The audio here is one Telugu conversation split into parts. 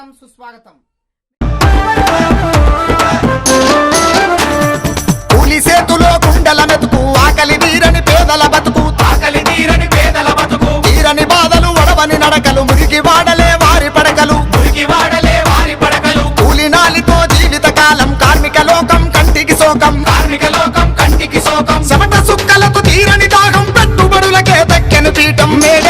స్వాగతం సుస్వాగతం. కూలి సేతులో గుండెల మెతుకు ఆకలి తీరని పేదల బతుకు. ఆకలి తీరని పేదల బతుకు. తీరని బాధలు వడవని నడకలు మురికి వాడలే వారి పడకలు. మురికి వాడలే వారి పడకలు. కూలి నాలితో జీవిత కాలం కార్మిక లోకం కంటికి శోకం. కార్మిక లోకం కంటికి శోకం. చెమట సుక్కలకు తీరని దాహం పెట్టుబడులకే దక్కెను పీఠం. మేడే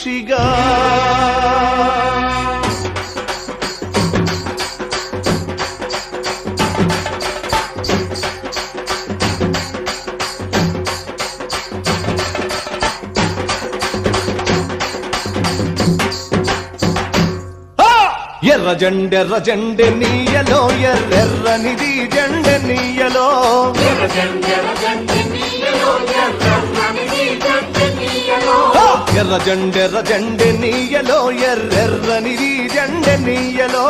సాక్షిగా. ఎర్ర జెండెర్ర జెండె నీయలో ఎర్రెర్రనిది జెండె నీయలో. ఎర్ర జెండెర్ర జెండె నీయలో ఎర్రెర్రనిది జెండె నీయలో.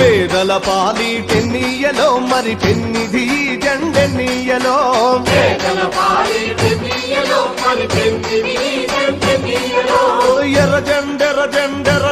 పేదల పాలిటె నీయలో. మరి పెన్నిది జెండె నీయలో. ఎర్ర జెండెర్ర జెండెర్ర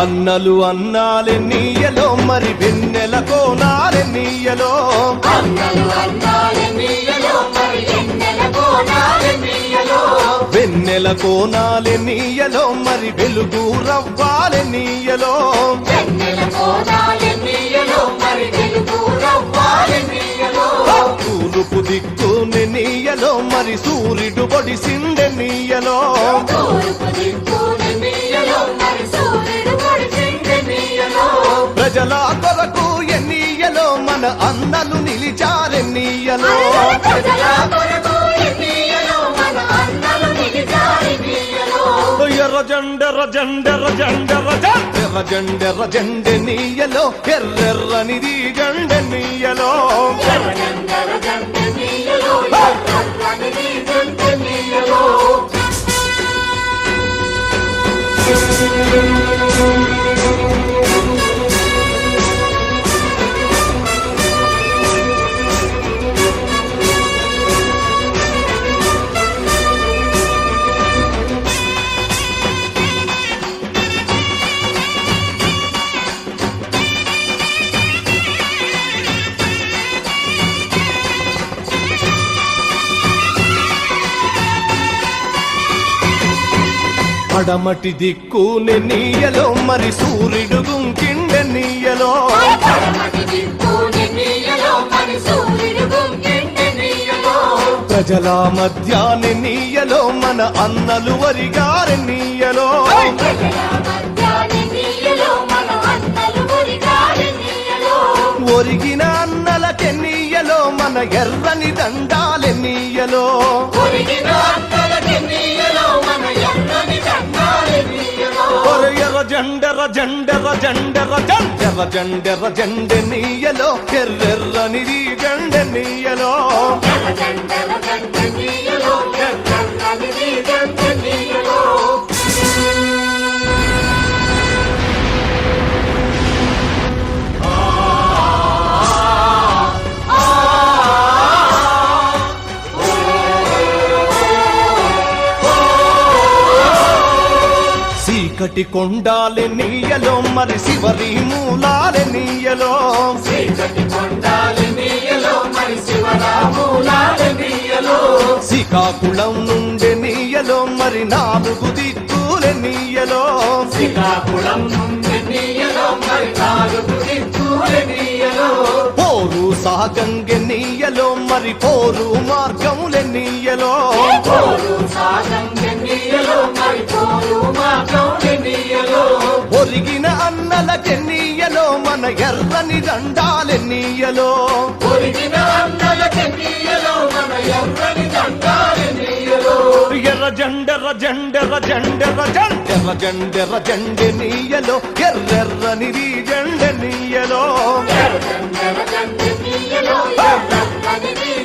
అన్నాలే నీయలో మరి వెన్నెల కోనాలే నీయలో. వెన్నెల కోనాలే నీయలో మరి వెలుగు రవ్వాలే నీయలో. తూర్పు దిక్కుని నీయలో మరి సూర్యుడు పొడిసిండె నీయలో. నిలిచారెన్నీయలో ఎర్ర జండెర్ర జండెర్ర జండెర్ర జండెర్ర జండెర్ర జండె నీయలో ఎర్రెర్రనిది జండె నీయలో పడమటి దిక్కుని నీయలో మరి సూర్యుడు గుంకిండె నీయలో ప్రజల మధ్యాన్ని నీయలో మన అన్నలు వరిగారి నీయలో ఒరిగిన అన్నలకి నీయలో మన ఎర్రని దండాలె నీయలో జెండెర్ర జెండెర్ర జెండెర్ర జెండెర్ర జండె నీయలో ఎర్రెర్రని జెండె నీయలో. చీకటి కొండాలె నీయలో మరి శివరి మూలాలె నీయలో. శ్రీకాకుళం నుండి నీయలో మరి నాలుగు దిక్కులె నీయలో. శ్రీకాకుళం నుండి నీయలో మరి నాలుగు దిక్కులే నీయలో. పోరు సాగంగె నీయలో మరి పోరు మార్గములె నీయలో. పోరు సాగం నీయలో మరి పోరు మాత్రం నీయలో. ఒరిగిన అన్నలకె నీయలో మన ఎర్రని దండాలె నీయలో. ఒరిగిన అన్నలకి నీయలో మన ఎర్రని దండాలి నీయలో. ఎర్ర జెండెర్ర జెండెర్ర జెండెర్ర జెండెర్ర జెండెర్ర జెండె నీయలో ఎర్రెర్రని జెండె నీయలో. ఆగదు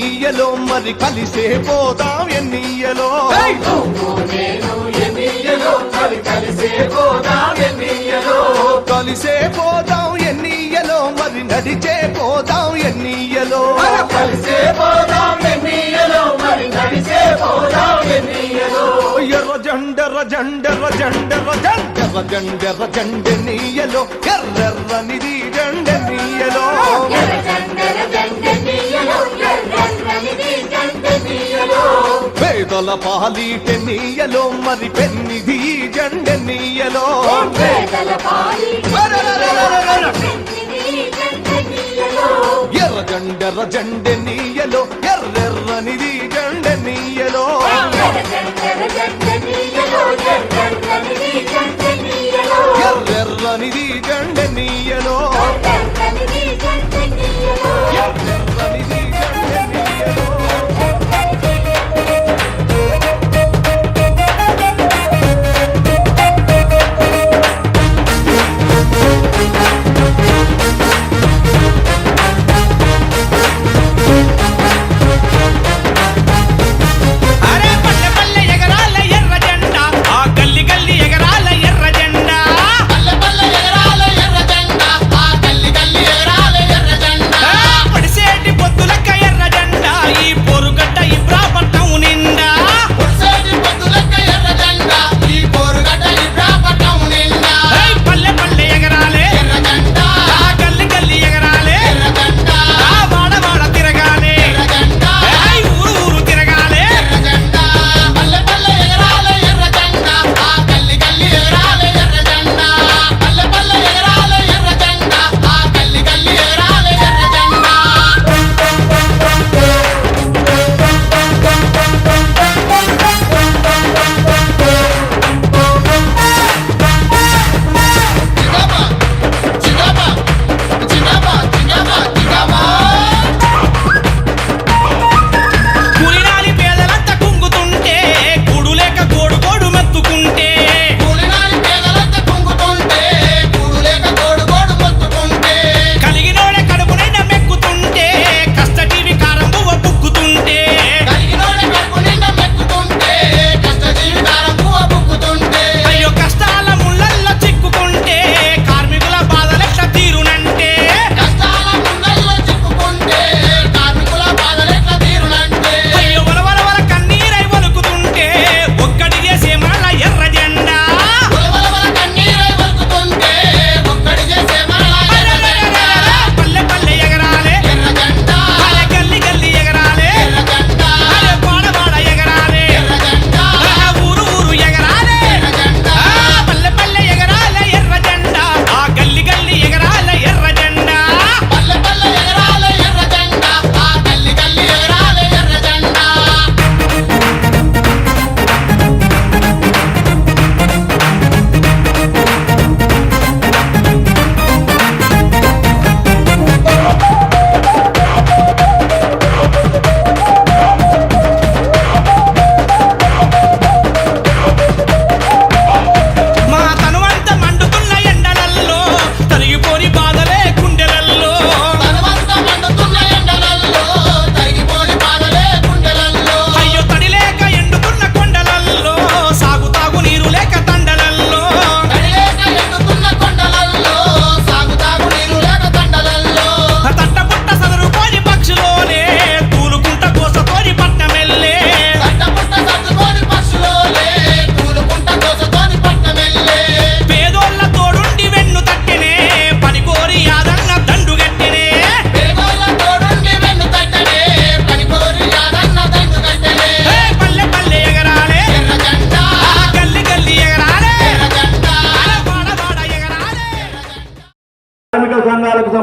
ఎన్నీయలో మరి కలిసే పోదాం ఎన్నీయలో కలిసే పోదాం ఎన్నియలో కలిసే పోదాం ఎన్నీయలో మరి నడిచే పోదాం ఎన్నీయలో కలిసే పోదాం ఎన్నియలో మరి నడిచే పోదాం ఎన్నియలో ఎర్ర జెండెర్ర జెండెర్ర జెండెర్ర జెండెర్ర జెండెర్ర జెండె నీయలో ఎర్రెర్రనిది జెండె నీయలో పేదల పాలీటె నీయలో మరి పెన్నిది జెండె నీయలో ఎర్ర జెండెర్ర జెండె నీయలో ఎర్రెర్రనిది జెండె నీయలో ఎర్రెర్రనిది జెండె నీయలో ఎర్రెర్రనిది జెండె నీయలో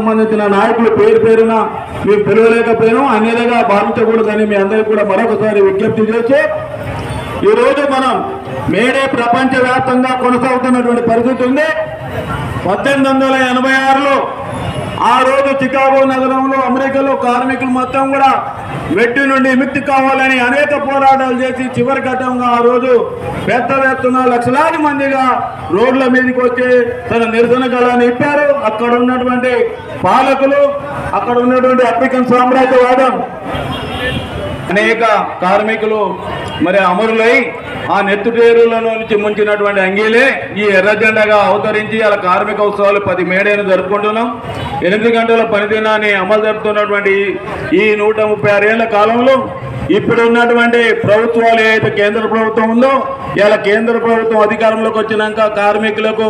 సంబంధించిన నాయకులు పేరు పేరున మీరు పిలవలేకపోయినా అన్యతగా భావించకూడదని మీ అందరికీ కూడా మరొకసారి విజ్ఞప్తి చేసి ఈ రోజు మనం మేడే ప్రపంచ వ్యాప్తంగా కొనసాగుతున్నటువంటి పరిస్థితి ఉంది. పద్దెనిమిది వందల ఎనభై ఆరులో ఆ రోజు చికాగో నగరంలో అమెరికాలో కార్మికులు మొత్తం కూడా వెట్టి నుండి విముక్తి కావాలని అనేక పోరాటాలు చేసి చివరి ఘట్టంగా ఆ రోజు పెద్ద ఎత్తున లక్షలాది మందిగా రోడ్ల మీదకి వచ్చి తన నిరసన గళాన్ని ఇప్పారు. అక్కడ ఉన్నటువంటి పాలకులు అక్కడ ఉన్నటువంటి అఫ్రికన్ సామ్రాజ్యవాదం. అనేక కార్మికులు మరి అమరులై ఆ నెత్తుటేరులలో నుంచి ముంచినటువంటి అంగీలే ఈ ఎర్ర జెండాగా అవతరించి అలా కార్మిక ఉత్సవాలు పది మేడైన జరుపుకుంటున్నాం. ఎనిమిది గంటల పనిదినాన్ని అమలు జరుపుతున్నటువంటి ఈ నూట ముప్పై ఆరేళ్ళ కాలంలో ఇప్పుడు ఉన్నటువంటి ప్రభుత్వాలు ఏదైతే కేంద్ర ప్రభుత్వం ఉందో ఇలా కేంద్ర ప్రభుత్వం అధికారంలోకి వచ్చినాక కార్మికులకు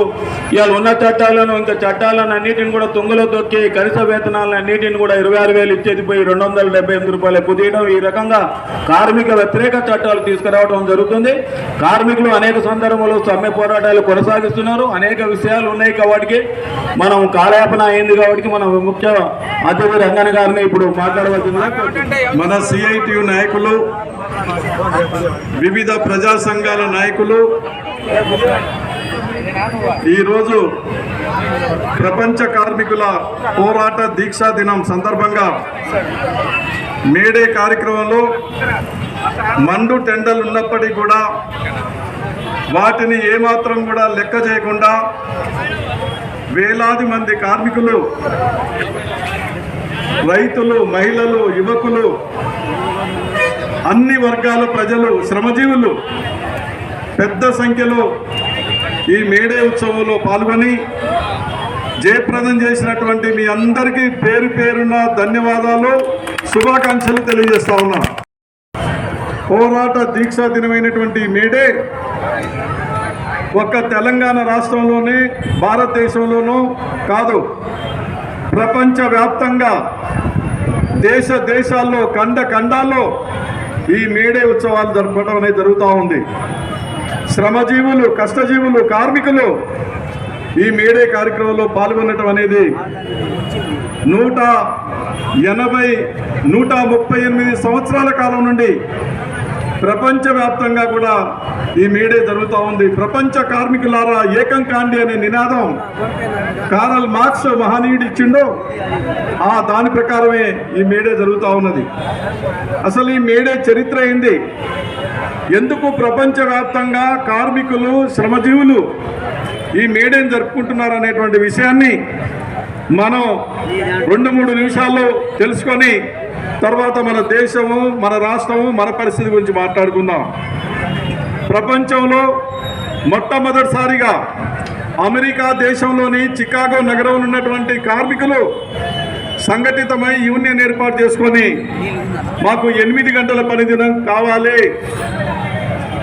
ఇవాళ ఉన్న చట్టాలను ఇంకా చట్టాలను అన్నిటిని కూడా తుంగలో తొక్కి కనీస వేతనాలను అన్నిటిని కూడా ఇరవై ఆరు వేలు ఇచ్చేది పోయి రెండు వందల డెబ్బై ఎనిమిది రూపాయలు కుదీయడం. ఈ రకంగా కార్మిక వ్యతిరేక చట్టాలు తీసుకురావడం జరుగుతుంది. కార్మికులు అనేక సందర్భంలో సమ్మె పోరాటాలు కొనసాగిస్తున్నారు. అనేక విషయాలు ఉన్నాయి కాబట్టి మనం కాలయాపన అయింది కాబట్టి మనం ముఖ్య అతిథి రంగన్ గారిని ఇప్పుడు మాట్లాడవలసిందిగా మన సిఐటి నాయకులు వివిధ ప్రజా సంఘాల నాయకులు. ఈరోజు ప్రపంచ కార్మికుల పోరాట దీక్షా దినం సందర్భంగా మేడే కార్యక్రమంలో మండు టెండలు ఉన్నప్పటికీ కూడా వాటిని ఏమాత్రం కూడా లెక్క చేయకుండా వేలాది మంది కార్మికులు రైతులు మహిళలు యువకులు అన్ని వర్గాల ప్రజలు శ్రమజీవులు పెద్ద సంఖ్యలో ఈ మేడే ఉత్సవంలో పాల్గొని జయప్రదం చేసినటువంటి మీ అందరికీ పేరు పేరున ధన్యవాదాలు శుభాకాంక్షలు తెలియజేస్తా ఉన్నా. పోరాట దీక్షా దినమైనటువంటి మేడే ఒక్క తెలంగాణ రాష్ట్రంలోనే భారతదేశంలోనూ కాదు ప్రపంచ వ్యాప్తంగా దేశ దేశాల్లో ఖండ ఖండాల్లో ఈ మేడే ఉత్సవాలు జరపడం అనేది జరుగుతూ ఉంది. శ్రమజీవులు కష్టజీవులు కార్మికులు ఈ మేడే కార్యక్రమంలో పాల్గొనడం అనేది నూట ఎనభై నూట ముప్పై ఎనిమిది సంవత్సరాల కాలం నుండి ప్రపంచవ్యాప్తంగా కూడా ఈ మేడే జరుగుతూ ఉంది. ప్రపంచ కార్మికులారా ఏకం కాండి అనే నినాదం కారల్ మార్క్స్ మహనీయుడు ఇచ్చిండో ఆ దాని ప్రకారమే ఈ మేడే జరుగుతూ ఉన్నది. అసలు ఈ మేడే చరిత్ర ఏంది? ఎందుకు ప్రపంచవ్యాప్తంగా కార్మికులు శ్రమజీవులు ఈ మేడేని జరుపుకుంటున్నారు అనేటువంటి విషయాన్ని మనం రెండు మూడు నిమిషాల్లో తెలుసుకొని తర్వాత మన దేశము మన రాష్ట్రము మన పరిస్థితి గురించి మాట్లాడుకుందాం. ప్రపంచంలో మొట్టమొదటిసారిగా అమెరికా దేశంలోని చికాగో నగరంలో ఉన్నటువంటి కార్మికులు సంఘటితమై యూనియన్ ఏర్పాటు చేసుకొని మాకు ఎనిమిది గంటల పనిదినం కావాలి.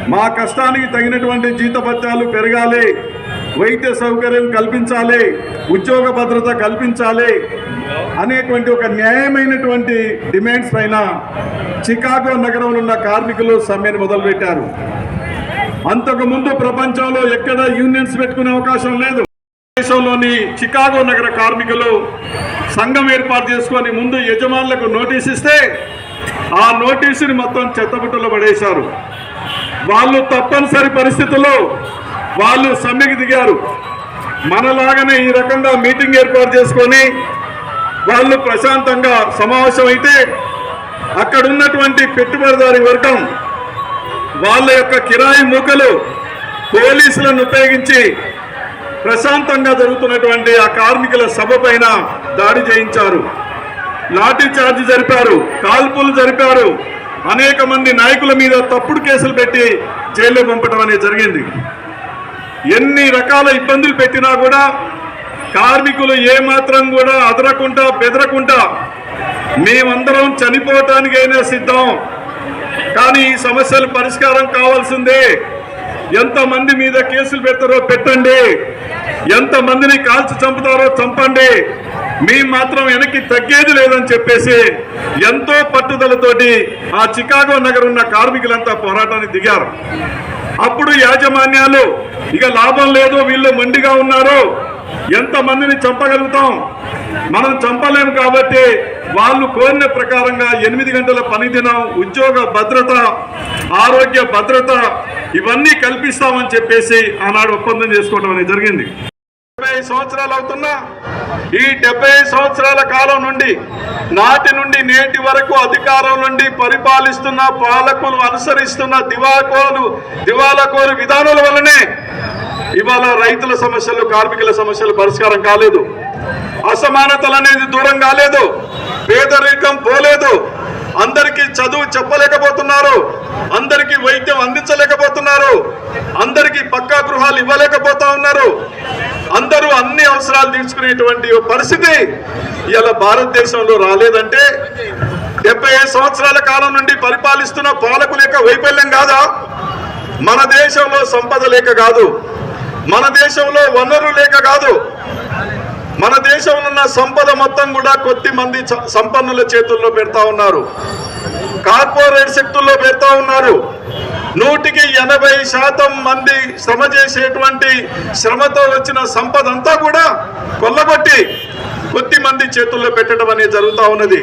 మా కష్టానికి తగినటువంటి జీతపత్యాలు పెరగాలి. వైద్య సౌకర్యం కల్పించాలి ఉద్యోగ భద్రత కల్పించాలి అనేటువంటి ఒక న్యాయమైనటువంటి డిమాండ్స్ పైన చికాగో నగరంలో ఉన్న కార్మికులు సమ్మెను మొదలుపెట్టారు. అంతకుముందు ప్రపంచంలో ఎక్కడ యూనియన్స్ పెట్టుకునే అవకాశం లేదు. దేశంలోని చికాగో నగర కార్మికులు సంఘం ఏర్పాటు చేసుకొని ముందు యజమానులకు నోటీస్ ఇస్తే ఆ నోటీసుని మొత్తం చెత్తబుట్టలో పడేశారు. వాళ్ళు తప్పనిసరి పరిస్థితుల్లో వాళ్ళు సమ్మెకి దిగారు. మనలాగానే ఈ రకంగా మీటింగ్ ఏర్పాటు చేసుకొని వాళ్ళు ప్రశాంతంగా సమావేశం అయితే అక్కడ ఉన్నటువంటి పెట్టుబడిదారి వర్గం వాళ్ళ యొక్క కిరాయి మూకలు పోలీసులను ఉపయోగించి ప్రశాంతంగా జరుగుతున్నటువంటి ఆ కార్మికుల సభ పైన దాడి చేయించారు. లాఠీ చార్జ్ జరిపారు కాల్పులు జరిపారు. అనేక మంది నాయకుల మీద తప్పుడు కేసులు పెట్టి జైల్లో పంపడం అనేది జరిగింది. ఎన్ని రకాల ఇబ్బందులు పెట్టినా కూడా కార్మికులు ఏమాత్రం కూడా అదరకుండా బెదరకుండా మేమందరం చనిపోవటానికైనా సిద్ధం. కానీ ఈ సమస్యలు పరిష్కారం కావాల్సిందే. ఎంతమంది మీద కేసులు పెడతారో పెట్టండి. ఎంతమందిని కాల్చి చంపుతారో చంపండి. మేము మాత్రం వెనక్కి తగ్గేది లేదని చెప్పేసి ఎంతో పట్టుదలతోటి ఆ చికాగో నగర్ ఉన్న కార్మికులంతా పోరాటానికి దిగారు. అప్పుడు యాజమాన్యాలు ఇక లాభం లేదు వీళ్ళు మొండిగా ఉన్నారు ఎంతమందిని చంపగలుగుతాం? మనం చంపలేము కాబట్టి వాళ్ళు కోరిన ప్రకారంగా ఎనిమిది గంటల పని దినం ఉద్యోగ భద్రత ఆరోగ్య భద్రత ఇవన్నీ కల్పిస్తామని చెప్పేసి ఆనాడు ఒప్పందం చేసుకోవడం అనేది జరిగింది. డెబ్బై సంవత్సరాలు అవుతున్నా ఈ డెబ్బై సంవత్సరాల కాలం నుండి నాటి నుండి నేటి వరకు అధికారం నుండి పరిపాలిస్తున్న పాలకులు అనుసరిస్తున్న దివాకోలు దివాలకోలు విధానాల వల్లనే ఇవాళ రైతుల సమస్యలు కార్మికుల సమస్యలు పరిష్కారం కాలేదు. అసమానతలు అనేది దూరం కాలేదు. పేదరికం పోలేదు. అందరికీ చదువు చెప్పలేకపోతున్నారు. అందరికీ వైద్యం అందించలేకపోతున్నారు. అందరికీ పక్కా గృహాలు ఇవ్వలేకపోతా ఉన్నారు. అందరూ అన్ని అవసరాలు తీర్చుకునేటువంటి పరిస్థితి ఇలా భారతదేశంలో రాలేదంటే డెబ్బై సంవత్సరాల కాలం నుండి పరిపాలిస్తున్న పాలకుల యొక్క వైఫల్యం కాదా? మన దేశంలో సంపద లేక కాదు. మన దేశంలో వనరు లేక కాదు. మన దేశంలో ఉన్న సంపద మొత్తం కూడా కొద్ది మంది చ- సంపన్నుల చేతుల్లో పెడతా ఉన్నారు. కార్పొరేట్ శక్తుల్లో పెడతా ఉన్నారు. నూటికి ఎనభై శాతం మంది శ్రమ చేసేటువంటి శ్రమతో వచ్చిన సంపద అంతా కూడా కొల్లగొట్టి కొద్ది మంది చేతుల్లో పెట్టడం అనేది జరుగుతూ ఉన్నది.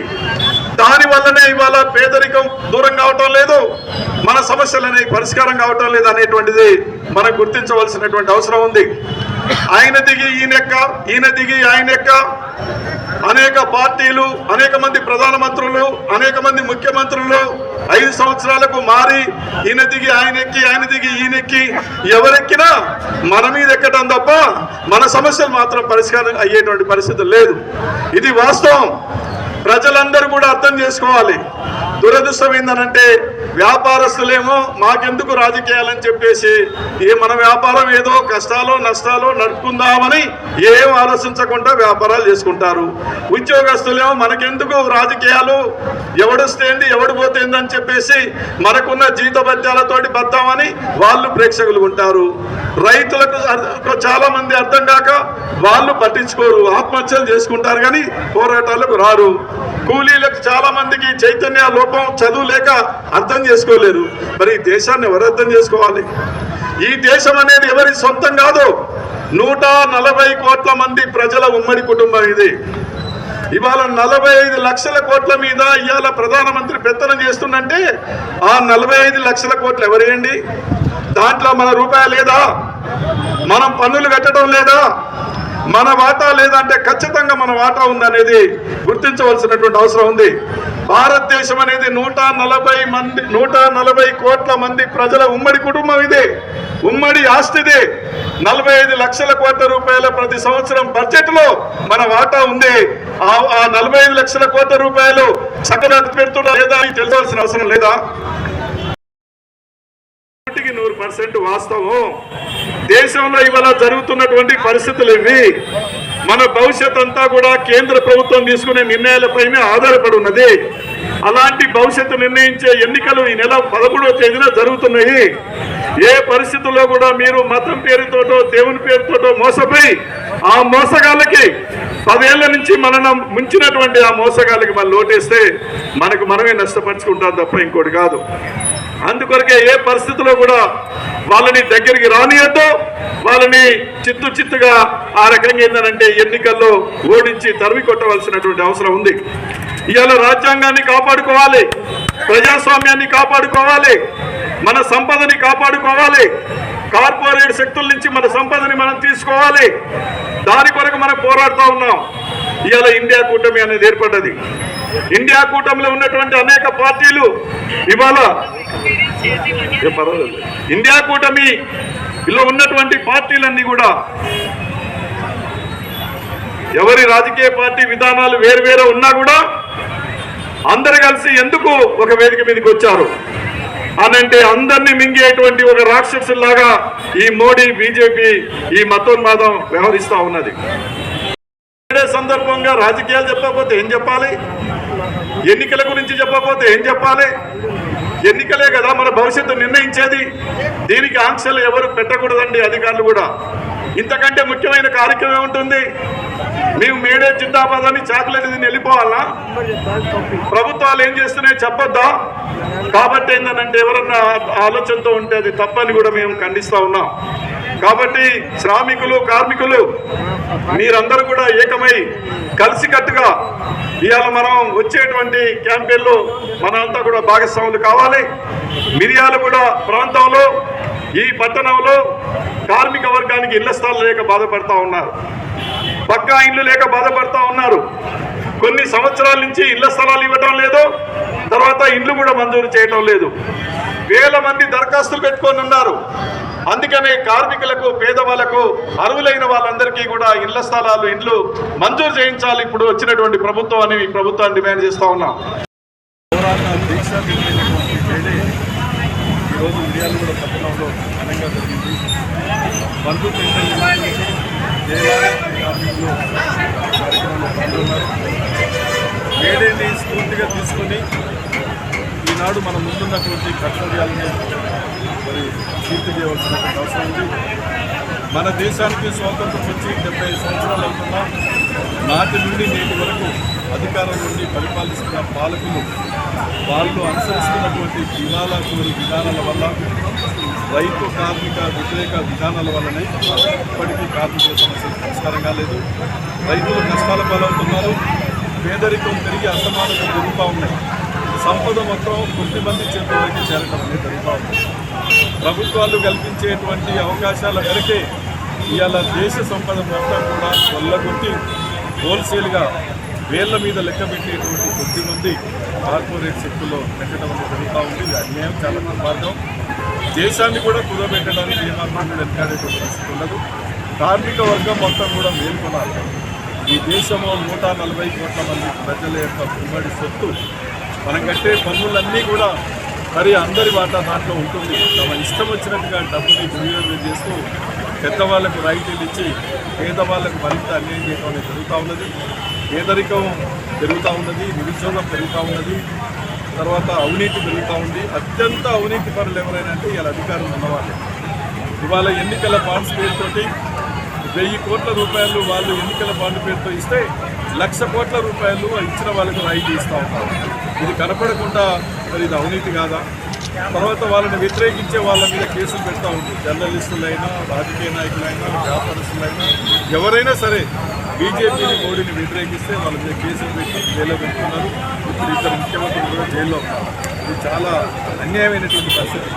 దాని వల్లనే ఇవాళ పేదరికం దూరం కావటం లేదు మన సమస్యలు అనేవి పరిష్కారం కావటం లేదు అనేటువంటిది మనం గుర్తించవలసినటువంటి అవసరం ఉంది. ఆయన దిగి ఈయనెక్క ఈయన దిగి ఆయనెక్క అనేక పార్టీలు అనేక మంది ప్రధానమంత్రులు అనేక మంది ముఖ్యమంత్రులు ఐదు సంవత్సరాలకు మారి ఈయన దిగి ఆయన ఎక్కి ఆయన దిగి ఈయనెక్కి ఎవరెక్కినా మన మీద ఎక్కడం తప్ప మన సమస్యలు మాత్రం పరిష్కారం అయ్యేటువంటి పరిస్థితి లేదు. ఇది వాస్తవం. ప్రజలందరూ కూడా అర్థం చేసుకోవాలి. దురదృష్టం ఏందనంటే వ్యాపారస్తులేమో మాకెందుకు రాజకీయాలని చెప్పేసి ఏ మన వ్యాపారం ఏదో కష్టాలు నష్టాలు నడుపుకుందామని ఏం ఆలోచించకుండా వ్యాపారాలు చేసుకుంటారు. ఉద్యోగస్తులేమో మనకెందుకు రాజకీయాలు? ఎవడొస్తేంది ఎవడు పోతేంది అని చెప్పేసి మనకున్న జీతభత్యాలతోటి బద్దామని వాళ్ళు ప్రేక్షకులు ఉంటారు. రైతులకు చాలా మంది అర్థం కాక వాళ్ళు పట్టించుకోరు ఆత్మహత్యలు చేసుకుంటారు కానీ పోరాటాలకు రారు. కూలీలకు చాలా మందికి చైతన్య లోపం చదువు లేక అర్థం చేసుకోలేరు. మరి ఈ దేశాన్ని ఎవరు అర్థం చేసుకోవాలి? ఈ దేశం అనేది ఎవరి సొంతం కాదు. నూట నలభై కోట్ల మంది ప్రజల ఉమ్మడి కుటుంబం ఇది. ఇవాళ నలభై ఐదు లక్షల కోట్ల మీద ఇవాళ ప్రధానమంత్రి పెత్తనం చేస్తుందంటే ఆ నలభై ఐదు లక్షల కోట్లు ఎవరేయండి? దాంట్లో మన రూపాయి లేదా? మనం పన్నులు కట్టడం లేదా? మన వాటా లేదంటే ఖచ్చితంగా మన వాటా ఉందనేది గుర్తించవలసినటువంటి అవసరం ఉంది. భారతదేశం అనేది నూట నలభై మంది నూట నలభై కోట్ల మంది ప్రజల ఉమ్మడి కుటుంబం ఇది. ఉమ్మడి ఆస్తిది నలభై ఐదు లక్షల కోట్ల రూపాయల ప్రతి సంవత్సరం బడ్జెట్లో మన వాటా ఉంది. ఆ ఆ నలభై ఐదు లక్షల కోట్ల రూపాయలు చక్కగా పెడుతున్నా లేదా అని తెలుసుకోవాల్సిన అవసరం లేదా? నూటికి నూరు పర్సెంట్ వాస్తవం. దేశంలో ఇవాళ జరుగుతున్నటువంటి పరిస్థితులు ఇవి. మన భవిష్యత్ అంతా కూడా కేంద్ర ప్రభుత్వం తీసుకునే నిర్ణయాలపైనే ఆధారపడి ఉన్నది. అలాంటి భవిష్యత్తు నిర్ణయించే ఎన్నికలు ఈ నెల పదమూడవ తేదీన జరుగుతున్నాయి. ఏ పరిస్థితుల్లో కూడా మీరు మతం పేరుతోటో దేవుని పేరుతోటో మోసపోయి ఆ మోసగాళ్ళకి పదేళ్ళ నుంచి మనం ముంచినటువంటి ఆ మోసగాళ్ళకి మనం లోటేస్తే మనకు మనమే నష్టపరుచుకుంటాం తప్ప ఇంకోటి కాదు. అందుకొరకే ఏ పరిస్థితిలో కూడా వాళ్ళని దగ్గరికి రానియద్దు. వాళ్ళని చిత్తు చిత్తుగా ఆ రకంగా ఏంటంటే ఎన్నికల్లో ఓడించి తరిమి కొట్టవలసినటువంటి అవసరం ఉంది. ఇవాళ రాజ్యాంగాన్ని కాపాడుకోవాలి. ప్రజాస్వామ్యాన్ని కాపాడుకోవాలి. మన సంపదని కాపాడుకోవాలి. కార్పొరేట్ శక్తుల నుంచి మన సంపదని మనం తీసుకోవాలి. దాని కొరకు మనం పోరాడుతూ ఉన్నాం. ఇవాళ ఇండియా కూటమి అనేది ఏర్పడ్డది. ఇండియా కూటమిలో ఉన్నటువంటి అనేక పార్టీలు ఇవాళ పర్వాలేదు. ఇండియా కూటమి ఇలా ఉన్నటువంటి పార్టీలన్నీ కూడా ఎవరి రాజకీయ పార్టీ విధానాలు వేరువేరు ఉన్నా కూడా అందరు కలిసి ఎందుకు ఒక వేదిక మీదకి వచ్చారు అనంటే అందరినీ మింగేటువంటి ఒక రాక్షసులాగా ఈ మోడీ బీజేపీ ఈ మతోన్మాదం వ్యవహరిస్తూ ఉన్నది ఇదే సందర్భంగా రాజకీయాలు చెప్పకపోతే ఏం చెప్పాలి? ఎన్నికల గురించి చెప్పకపోతే ఏం చెప్పాలి? ఎన్నికలే కదా మన భవిష్యత్తు నిర్ణయించేది. దీనికి ఆంక్షలు ఎవరు పెట్టకూడదండి అధికారులు కూడా. ఇంతకంటే ముఖ్యమైన కార్యక్రమం ఏముంటుంది? మేము మేడే జిందాబాద్ అని చాక్లెట్ తిని వెళ్ళిపోవాలా? ప్రభుత్వాలు ఏం చేస్తున్నాయి చెప్పొద్దా? కాబట్టి ఏంటంటే ఎవరన్నా ఆలోచనతో ఉంటే అది తప్పని కూడా మేము ఖండిస్తా ఉన్నాం. కాబట్టి శ్రామికులు కార్మికులు మీరందరూ కూడా ఏకమై కలిసికట్టుగా ఇవాళ మనం వచ్చేటువంటి క్యాంపెయిన్లో మనంతా కూడా భాగస్వాములు కావాలి. మిరియాలు కూడా ప్రాంతంలో ఈ పట్టణంలో కార్మిక వర్గానికి ఇళ్ళ స్థలాలు లేక బాధపడతా ఉన్నారు. పక్కా ఇండ్లు లేక బాధపడతా ఉన్నారు. కొన్ని సంవత్సరాల నుంచి ఇళ్ళ స్థలాలు ఇవ్వటం లేదు. తర్వాత ఇండ్లు కూడా మంజూరు చేయటం లేదు. వేల మంది దరఖాస్తులు పెట్టుకొని ఉన్నారు. అందుకనే కార్మికులకు పేదవాళ్ళకు అర్హులైన వాళ్ళందరికీ కూడా ఇళ్ళ స్థలాలు ఇండ్లు మంజూరు చేయించాలి. ఇప్పుడు వచ్చినటువంటి ప్రభుత్వం అని ఈ ప్రభుత్వాన్ని డిమాండ్ చేస్తా ఉన్నాం. ఈరోజు ఇండియాలో కూడా పట్టణంలో ఘనంగా జరిగింది. బంధు కార్యక్రమంలో పాల్గొన్నారు. స్ఫూర్తిగా తీసుకొని ఈనాడు మన ముందున్నటువంటి కర్తవ్యాలని మరి పూర్తి చేయవలసిన అవసరం ఉంది. మన దేశానికి స్వాతంత్రం వచ్చి డెబ్బై సంవత్సరాలు అవుతున్నా నాటి నుండి నేటి వరకు అధికారం నుండి పరిపాలిస్తున్న పాలకులు వాళ్ళు అనుసరిస్తున్నటువంటి దివాలాకోరు విధానాల వల్ల రైతు కార్మిక వ్యతిరేక విధానాల వల్లనే ఇప్పటికీ కార్మికుల సమస్యలు పరిష్కారం కాలేదు రైతులు కష్టాల పాలవుతున్నారు. పేదరికం పెరిగి అసమానతలు పెరుగుతూ ఉన్నాయి. సంపద మొత్తం కొద్ది మంది చేతుల్లోకి చేరడం అనేది జరుగుతూ ఉంది. ప్రభుత్వాలు కల్పించేటువంటి అవకాశాల మేరకే ఇవాళ దేశ సంపద మొత్తం కూడా కొల్లగొట్టి హోల్సేల్గా వేళ్ళ మీద లెక్క పెట్టేటువంటి కొద్ది మంది కార్పొరేట్ శక్తుల్లో పెట్టడం అనేది జరుగుతూ ఉంది. ఇది అన్యాయం చాలా దుర్మార్గం. దేశాన్ని కూడా కుదబెట్టడానికి ఏమాత్రం కూడా వెనకాడేటువంటి పరిస్థితి ఉండదు. కార్మిక వర్గం మొత్తం కూడా మేల్కొనాలి. ఈ దేశంలో నూట నలభై కోట్ల మంది ప్రజల యొక్క ఉమ్మడి సొత్తు మనం కట్టే పన్నులన్నీ కూడా మరి అందరి వాటా దాంట్లో ఉంటుంది. తమ ఇష్టం వచ్చినట్టుగా డబ్బుని దుర్వినియోగం చేస్తూ పెద్దవాళ్ళకు రాయితీలు ఇచ్చి పేదవాళ్ళకు మరింత అన్యాయం చేయడం అనేది జరుగుతూ ఉన్నది. పేదరికం పెరుగుతూ ఉన్నది నిరుద్యోగం పెరుగుతూ ఉన్నది. తర్వాత అవినీతి పెరుగుతూ ఉంది. అత్యంత అవినీతి పనులు ఎవరైనా అంటే ఇలా అధికారం ఉన్నవాళ్ళు. ఇవాళ ఎన్నికల బాండ్స్ పేరుతోటి వెయ్యి కోట్ల రూపాయలు వాళ్ళు ఎన్నికల బాండ్ పేరుతో ఇస్తే లక్ష కోట్ల రూపాయలు ఇచ్చిన వాళ్ళకి రాయితీ ఇస్తూ ఉంటారు. ఇది కనపడకుండా మరి ఇది అవినీతి కాదా? తర్వాత వాళ్ళని వ్యతిరేకించే వాళ్ళ మీద కేసులు పెడతా ఉంటుంది జర్నలిస్టులైనా రాజకీయ నాయకులైనా వ్యాపారస్తులైనా ఎవరైనా సరే బీజేపీని మోడీని వ్యతిరేకిస్తే వాళ్ళ మీద కేసులు పెట్టి జైల్లో పెట్టుకున్నారు. ఇప్పుడు ఇద్దరు ముఖ్యమంత్రులు కూడా జైల్లో ఉన్నారు. ఇది చాలా అన్యాయమైనటువంటి పరిస్థితి.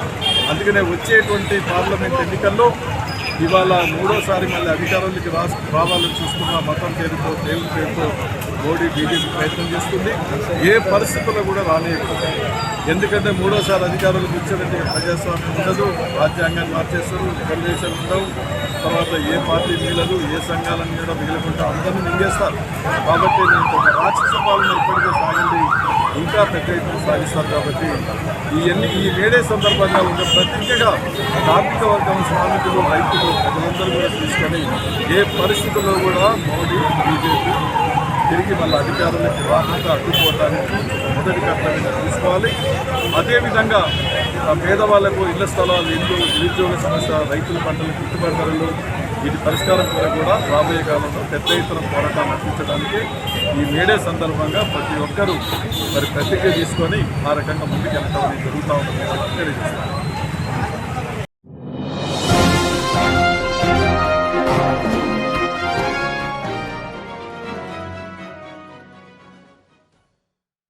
అందుకనే వచ్చేటువంటి పార్లమెంట్ ఎన్నికల్లో ఇవాళ మూడోసారి మళ్ళీ అధికారంలోకి రాస్ రావాలని చూస్తున్న మతం పేరుతో దేవుని పేరుతో మోడీ బీజేపీ ప్రయత్నం చేస్తుంది. ఏ పరిస్థితుల్లో కూడా రానియకుండా ఎందుకంటే మూడోసారి అధికారులు వచ్చారంటే ప్రజాస్వామ్యం ఉండదు రాజ్యాంగాన్ని మార్చేస్తారు రిజర్వేషన్ ఉండవు. తర్వాత ఏ పార్టీ మిగలదు ఏ సంఘాలను కూడా మిగిలకుండా అందరినీ మింగేస్తారు. కాబట్టి నేను ఒక రాక్షస పాలన ఇప్పటికే సాగింది. ఇంకా పెద్ద ఎత్తున సాగిస్తారు కాబట్టి ఈ ఎన్ని ఈ వేడే సందర్భంగా ఉన్న ప్రతిజ్ఞగా కార్మిక వర్గం శ్రామికులు రైతులు ప్రజలందరూ కూడా తీసుకొని ఏ పరిస్థితుల్లో కూడా మోడీ బీజేపీ తిరిగి మళ్ళీ అధికారంలోకి రాకుండా అడ్డుకోవడానికి మొదటి కర్తవ్యంగా తీసుకోవాలి. అదేవిధంగా ఆ పేదవాళ్ళకు ఇళ్ళ స్థలాలు ఇల్లు నిరుద్యోగ సమస్య రైతుల పంటలు గిట్టుబాటు ధరలు వీటి పరిష్కారం కొరకు కూడా రాబోయే కాలంలో పెద్ద ఎత్తున పోరాటాన్ని నడిపించడానికి ఈ మేడే సందర్భంగా ప్రతి ఒక్కరూ మరి ప్రతిజ్ఞ తీసుకొని ఆ రకంగా ముందుకెళ్ళడం అనేది జరుగుతూ ఉంటుంది తెలియజేస్తాను